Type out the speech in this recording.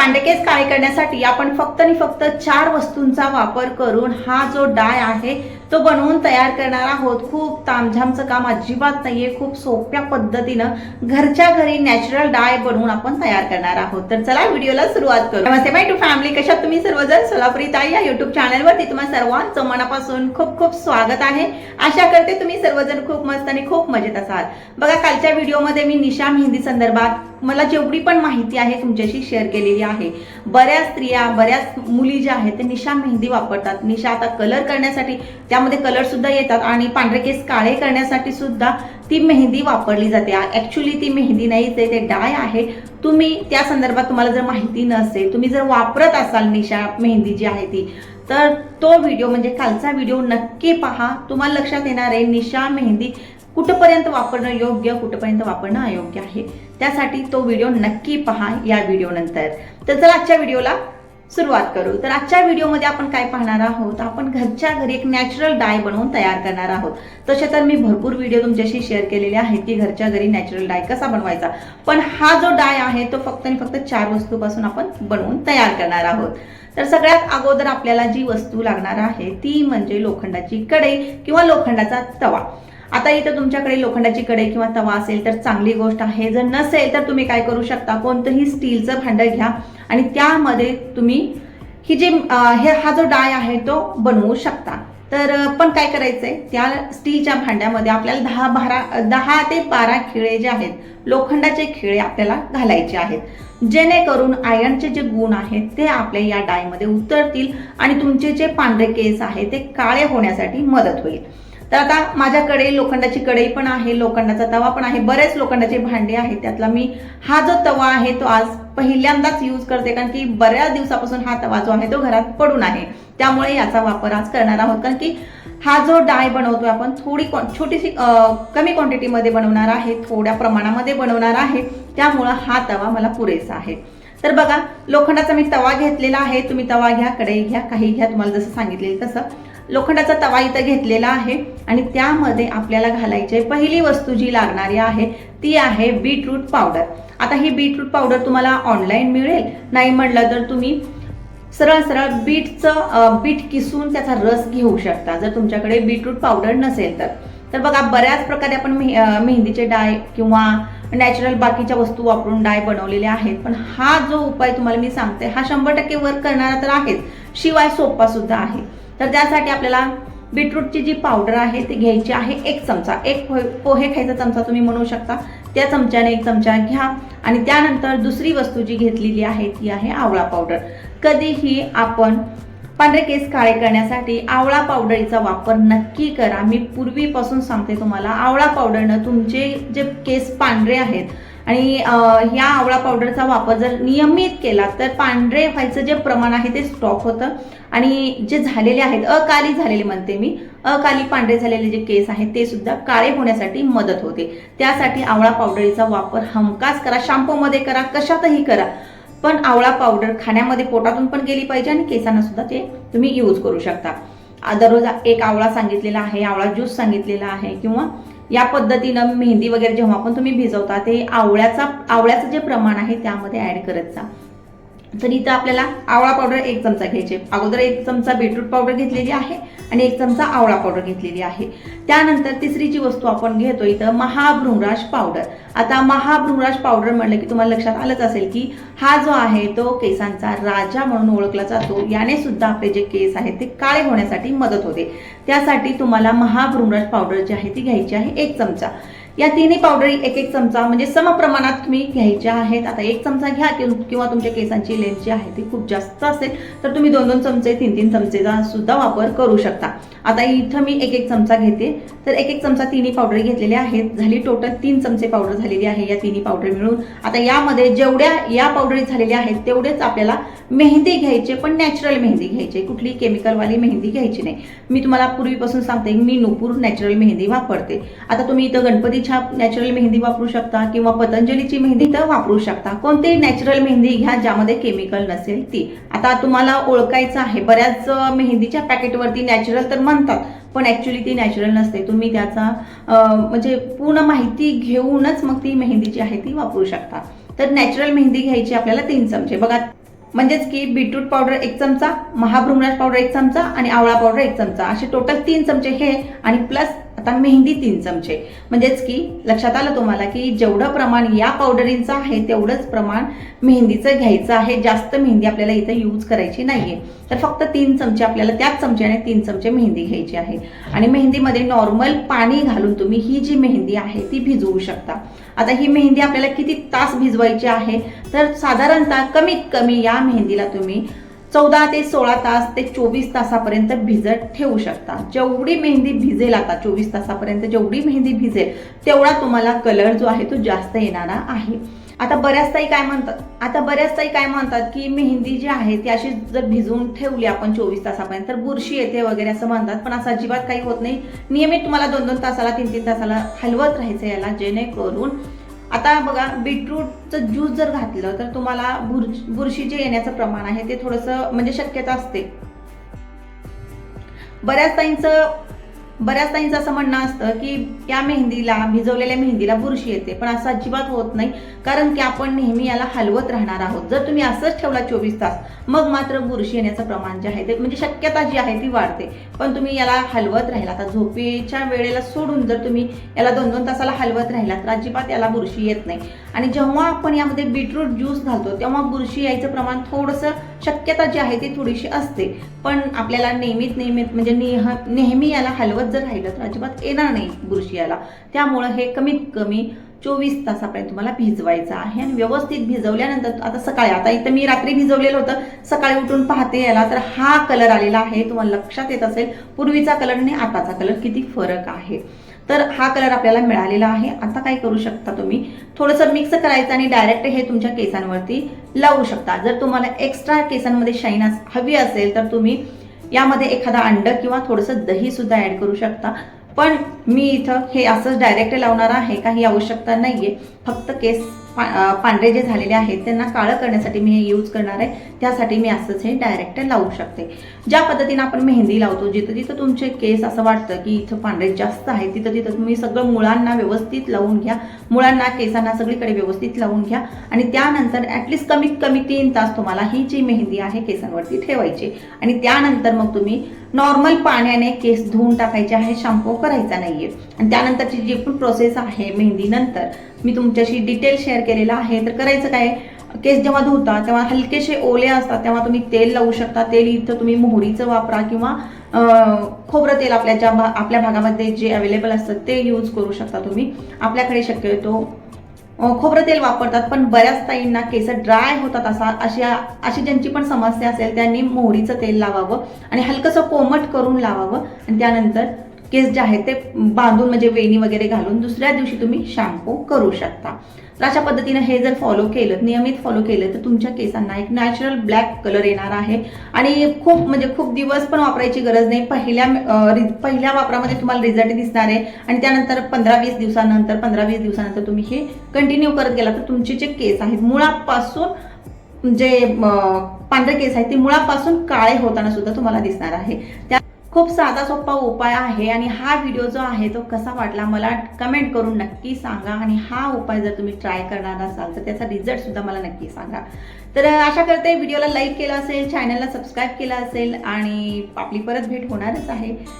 पांडकेस काळे करण्यासाठी आपण फक्त आणि फक्त चार वस्तूंचा वापर करून हा जो डाय आहे तो बनवून तयार करणार आहोत. खूप तामझामचं काम अजिबात नाहीये. खूप सोप्या पद्धतीनं घरच्या घरी नॅचरल डाय बनवून आपण तयार करणार आहोत. तर चला व्हिडिओला सुरुवात करू. नमस्ते माय टू फॅमिली कशात तुम्ही सर्वजण? सोलापुरी ताई या युट्यूब चॅनलवरती तुम्हाला सर्वांचं मनापासून खूप खूप स्वागत आहे. आशा करते तुम्ही सर्वजण खूप मस्त आणि खूप मजेत असाल. बघा कालच्या व्हिडिओमध्ये मी निशा मेहंदी संदर्भात मला जेवढी पण माहिती आहे तुमच्याशी शेअर केलेली आहे. बऱ्याच स्त्रिया बऱ्याच मुली ज्या आहेत ते निशा मेहंदी वापरतात. निशा आता कलर करण्यासाठी त्यामध्ये कलर सुद्धा येतात आणि पांढरे केस काळे करण्यासाठी सुद्धा ती मेहंदी वापरली जाते. ऍक्च्युली ती मेहंदी नाही ते डाय आहे. तुम्ही त्या संदर्भात तुम्हाला जर माहिती नसेल तुम्ही जर वापरत असाल निशा मेहंदी जी आहे ती तर तो व्हिडिओ म्हणजे कालचा व्हिडिओ नक्की पहा. तुम्हाला लक्षात येणार आहे निशा मेहंदी कुठपर्यंत वापरणं योग्य कुठपर्यंत वापरणं अयोग्य आहे. त्यासाठी तो व्हिडिओ नक्की पहा या व्हिडिओ नंतर. तर चला आजच्या व्हिडिओला सुरुवात करू. तर आजच्या व्हिडिओमध्ये आपण काय पाहणार आहोत? आपण घरच्या घरी एक नॅचरल डाय बनवून तयार करणार आहोत. तसे तर मी भरपूर व्हिडिओ तुमच्याशी शेअर केलेले आहेत की घरच्या घरी नॅचरल डाय कसा बनवायचा. पण हा जो डाय आहे तो फक्त आणि फक्त चार वस्तूपासून आपण बनवून तयार करणार आहोत. तर सगळ्यात अगोदर आपल्याला जी वस्तू लागणार आहे ती म्हणजे लोखंडाची कढई किंवा लोखंडाचा तवा. आता इथं तुमच्याकडे लोखंडाची कढई किंवा तवा असेल तर चांगली गोष्ट आहे. जर नसेल तर तुम्ही काय करू शकता? कोणतंही स्टीलचं भांडं घ्या. आणि त्यामध्ये तुम्ही ही जी हे हा जो डाय आहे तो बनवू शकता. तर पण काय करायचं आहे त्या स्टीलच्या भांड्यामध्ये आपल्याला दहा बारा दहा ते बारा खिळे जे आहेत लोखंडाचे खिळे आपल्याला घालायचे आहेत. जेणेकरून आयर्नचे जे गुण आहेत ते आपल्या या डायमध्ये उतरतील आणि तुमचे जे पांढरे केस आहेत ते काळे होण्यासाठी मदत होईल. तर आता माझ्याकडे लोखंडाची कढई पण आहे लोखंडाचा तवा पण आहे बरेच लोखंडाचे भांडे आहेत. त्यातला मी हा जो तवा आहे तो आज पहिल्यांदाच यूज करते कारण की बऱ्याच दिवसापासून हा तवा जो आहे तो घरात पडून आहे. त्यामुळे याचा वापर आज करणार आहोत कारण की हा जो डाय बनवतोय आपण थोडी कॉ छोटीशी कमी क्वांटिटीमध्ये बनवणार आहे थोड्या प्रमाणामध्ये बनवणार आहे त्यामुळं हा तवा मला पुरेसा आहे. तर बघा लोखंडाचा मी तवा घेतलेला आहे तुम्ही तवा घ्या कढई घ्या काही घ्या तुम्हाला जसं सांगितलेलं तसं. लोखंडाचा तवा इथं घेतलेला आहे आणि त्यामध्ये आपल्याला घालायची पहिली वस्तू जी लागणारी आहे ती आहे बीटरूट पावडर. आता ही बीटरूट पावडर तुम्हाला ऑनलाईन मिळेल. नाही म्हणलं तर तुम्ही सरळ सरळ बीटचं बीट किसून त्याचा रस घेऊ शकता जर तुमच्याकडे बीटरूट पावडर नसेल तर. तर बघा बऱ्याच प्रकारे आपण मेह- मेहंदीचे डाय किंवा नॅचरल बाकीच्या वस्तू वापरून डाय बनवलेले आहेत पण हा जो उपाय तुम्हाला मी सांगते हा शंभर टक्के वर्क करणारा तर आहेच. शिवाय सोपा सुद्धा आहे. तर त्यासाठी आपल्याला बीटरूटची जी पावडर आहे ती घ्यायची आहे एक चमचा. एक पोहे पोहे खायचा चमचा तुम्ही म्हणू शकता. त्या चमच्याने एक चमचा घ्या आणि त्यानंतर दुसरी वस्तू जी घेतलेली आहे ती आहे आवळा पावडर. कधीही आपण पांढरे केस काळे करण्यासाठी आवळा पावडरीचा वापर नक्की करा. मी पूर्वीपासून सांगते तुम्हाला आवळा पावडरनं तुमचे जे केस पांढरे आहेत आणि ह्या आवळा पावडरचा वापर जर नियमित केला तर पांढरे व्हायचं जे प्रमाण आहे ते स्टॉप होतं. आणि जे झालेले आहेत अकाली झालेले म्हणते मी अकाली पांढरे झालेले जे केस आहेत ते सुद्धा काळे होण्यासाठी मदत होते. त्यासाठी आवळा पावडरीचा वापर हमखास करा शॅम्पूमध्ये करा कशातही करा. पण आवळा पावडर खाण्यामध्ये पोटातून पण गेली पाहिजे आणि केसांना सुद्धा ते तुम्ही यूज करू शकता. दररोज एक आवळा सांगितलेला आहे आवळा ज्यूस सांगितलेला आहे किंवा या पद्धतीनं मेहंदी वगैरे जेव्हा पण तुम्ही भिजवता ते आवळ्याचा आवळ्याचं जे प्रमाण आहे त्यामध्ये ॲड करत जा. तर इथं आपल्याला आवळा पावडर एक चमचा घ्यायचे अगोदर एक चमचा बीटरूट पावडर घेतलेली आहे आणि एक चमचा आवळा पावडर घेतलेली आहे. त्यानंतर तिसरी जी वस्तू आपण घेतो इथं महाभृंगराज पावडर आता महाभृंगराज पावडर म्हणलं की तुम्हाला लक्षात आलंच असेल की हा जो आहे तो केसांचा राजा म्हणून ओळखला जातो. याने सुद्धा आपले जे केस आहेत ते काळे होण्यासाठी मदत होते. त्यासाठी तुम्हाला महाभृंगराज पावडर जी आहे ती घ्यायची आहे एक चमचा. या तिन्ही पावडर एक एक चमचा म्हणजे सम प्रमाणात तुम्ही घ्यायच्या आहेत. आता एक चमचा घ्या किंवा किंवा तुमच्या केसांची लेंथ जी आहे ती खूप जास्त असेल तर तुम्ही दोन दोन चमचे तीन तीन चमचेचा सुद्धा वापर करू शकता. आता इथं मी एक एक चमचा घेते. तर एक एक चमचा तिन्ही पावडर घेतलेले आहेत. झाली टोटल तीन चमचे पावडर झालेली आहे या तिन्ही पावडर मिळून. आता यामध्ये जेवढ्या या पावडरी झालेल्या आहेत तेवढेच आपल्याला मेहंदी घ्यायचे पण नॅचरल मेहंदी घ्यायची. कुठली केमिकलवाली मेहंदी घ्यायची नाही. मी तुम्हाला पूर्वीपासून सांगते मी नुपूर नॅचरल मेहंदी वापरते. आता तुम्ही इथं गणपती छाप नॅचरल मेहंदी वापरू शकता किंवा पतंजलीची मेहंदी तर वापरू शकता. कोणतीही नॅचरल मेहंदी घ्या ज्यामध्ये केमिकल नसेल ती. आता तुम्हाला ओळखायचं आहे बऱ्याच मेहंदीच्या पॅकेटवरती नॅचरल तर म्हणतात पण ॲक्च्युली ती नॅचरल नसते. तुम्ही त्याचा म्हणजे पूर्ण माहिती घेऊनच मग ती मेहंदी जी आहे ती वापरू शकता. तर नॅचरल मेहंदी घ्यायची आपल्याला तीन चमचे. बघा म्हणजेच की बीटरूट पावडर एक चमचा महाभ्रुमराज पावडर एक चमचा आणि आवळा पावडर एक चमचा. असे टोटल तीन चमचे हे आणि प्लस आता मेहंदी तीन चमचे. म्हणजेच की लक्षात आलं तुम्हाला की जेवढं प्रमाण या पावडरींचं आहे तेवढंच प्रमाण मेहंदीचं घ्यायचं आहे. जास्त मेहंदी आपल्याला इथं यूज करायची नाहीये. तर फक्त तीन चमचे आपल्याला त्याच चमच्याने तीन चमचे मेहंदी घ्यायची आहे. आणि मेहंदीमध्ये नॉर्मल पाणी घालून तुम्ही ही जी मेहंदी आहे ती भिजवू शकता. आता ही मेहंदी आपल्याला किती तास भिजवायची आहे? तर साधारणतः कमीत कमी या मेहंदीला तुम्ही चौदा ते सोळा तास ते चोवीस तासापर्यंत भिजत ठेवू शकता. जेवढी मेहंदी भिजेल आता चोवीस तासापर्यंत जेवढी मेहंदी भिजेल तेवढा तुम्हाला कलर जो आहे तो जास्त येणारा आहे. आता बऱ्याच ताई काय म्हणतात? आता बऱ्याच ताई काय म्हणतात की मेहंदी जी आहे ती अशी जर भिजवून ठेवली आपण चोवीस तासापर्यंत तर बुरशी येते वगैरे असं म्हणतात. पण असं अजिबात काही होत नाही. नियमित तुम्हाला दोन दोन तासाला तीन तीन तासाला हलवत राहायचं याला जेणेकरून आता बघा बीटरूटचं ज्यूस जर घातलं तर तुम्हाला बुर बुरशी जे येण्याचं प्रमाण आहे ते थोडंसं म्हणजे शक्यता असते. बऱ्याच ताईंचं बऱ्याच ताईंचं असं म्हणणं असतं की या मेहंदीला भिजवलेल्या मेहंदीला बुरशी येते. पण असं अजिबात होत नाही कारण की आपण नेहमी याला हलवत राहणार आहोत. जर तुम्ही असंच ठेवला चोवीस तास मग मात्र बुरशी येण्याचं प्रमाण जे आहे ते म्हणजे शक्यता जी आहे ती वाढते. पण तुम्ही याला हलवत राहिला आता झोपेच्या वेळेला सोडून जर तुम्ही याला दोन दोन तासाला हलवत राहिला तर अजिबात याला बुरशी येत नाही. आणि जेव्हा आपण यामध्ये बीटरूट ज्यूस घालतो तेव्हा बुरशी यायचं प्रमाण थोडंसं शक्यता जी आहे ती थोडीशी असते. पण आपल्याला नेहमीच नेहमीत म्हणजे नेह नेहमी याला हलवत जर राहिलं तर अजिबात येणार नाही बुरशी याला. त्यामुळं हे कमीत कमी चोवीस तासापर्यंत तुम्हाला भिजवायचं आहे आणि व्यवस्थित भिजवल्यानंतर आता सकाळी आता इथं मी रात्री भिजवलेलं होतं सकाळी उठून पाहते याला तर हा कलर आलेला आहे तुम्हाला लक्षात येत असेल पूर्वीचा कलर आणि आताचा कलर किती फरक आहे. तर हा कलर आपल्याला मिळालेला आहे. आता काय करू शकता तुम्ही? थोडंसं मिक्स करायचं आणि डायरेक्ट हे तुमच्या केसांवरती लावू शकता. जर तुम्हाला एक्स्ट्रा केसांमध्ये शाईन हवी असेल तर तुम्ही यामध्ये एखादा अंड किंवा थोडंसं दहीसुद्धा ॲड करू शकता. पण मी इथं हे असंच डायरेक्ट लावणार आहे. काही आवश्यकता नाही आहे फक्त केस पा पांढरे जे झालेले आहेत त्यांना काळं करण्यासाठी मी हे यूज करणार आहे. त्यासाठी मी असंच हे डायरेक्ट लावू शकते. ज्या पद्धतीनं आपण मेहंदी लावतो जिथं जिथं तुमचे केस असं वाटतं की इथं पांढरे जास्त आहे तिथं तिथं तुम्ही सगळं मुळांना व्यवस्थित लावून घ्या. मुळांना केसांना सगळीकडे व्यवस्थित लावून घ्या. आणि त्यानंतर ॲटलिस्ट कमीत कमी तीन तास तुम्हाला ही जी मेहंदी आहे केसांवरती ठेवायची. आणि त्यानंतर मग तुम्ही नॉर्मल पाण्याने केस धुवून टाकायचे आहे शॅम्पू करायचा नाहीये. आणि त्यानंतरची जी पण प्रोसेस आहे मेहंदीनंतर नंतर मी तुमच्याशी डिटेल शेअर केलेला आहे. तर करायचं काय? केस जेव्हा धुता तेव्हा हलकेसे ओले असतात तेव्हा तुम्ही तेल लावू शकता. तेल इथं तुम्ही मोहरीचं वापरा किंवा खोबरं तेल आपल्या ज्या भा- आपल्या भागामध्ये जे अवेलेबल असतं ते यूज करू शकता तुम्ही. आपल्याकडे शक्यतो खोबरं तेल वापरतात पण बऱ्याच ताईंना केस ड्राय होतात असा अशा अशी ज्यांची पण समस्या असेल त्यांनी मोहरीचं तेल लावावं आणि हलकंसं कोमट करून लावावं. आणि त्यानंतर केस जे आहेत ते बांधून म्हणजे वेणी वगैरे घालून दुसऱ्या दिवशी तुम्ही शॅम्पू करू शकता. तर अशा पद्धतीनं हे जर फॉलो केलं नियमित फॉलो केलं तर तुमच्या केसांना एक नॅचरल ब्लॅक कलर येणार आहे. आणि खूप म्हणजे खूप दिवस पण वापरायची गरज नाही. पहिल्या रि- पहिल्या वापरामध्ये तुम्हाला रिझल्ट दिसणार आहे. आणि त्यानंतर पंधरा वीस दिवसानंतर पंधरा वीस दिवसानंतर तुम्ही हे कंटिन्यू करत गेला तर तुमचे जे केस आहेत मुळापासून जे पांढरे केस आहेत ते मुळापासून काळे होताना सुद्धा तुम्हाला दिसणार आहे. त्या खूप साधा सोपा उपाय आहे आणि हा व्हिडिओ जो आहे तो कसा वाटला मला कमेंट करून नक्की सांगा आणि हा उपाय जर तुम्ही ट्राय करणार असाल तर त्याचा रिझल्ट सुद्धा मला नक्की सांगा. तर आशा करते व्हिडिओला लाईक केला असेल चॅनलला सबस्क्राईब केला असेल आणि आपली परत भेट होणारच आहे.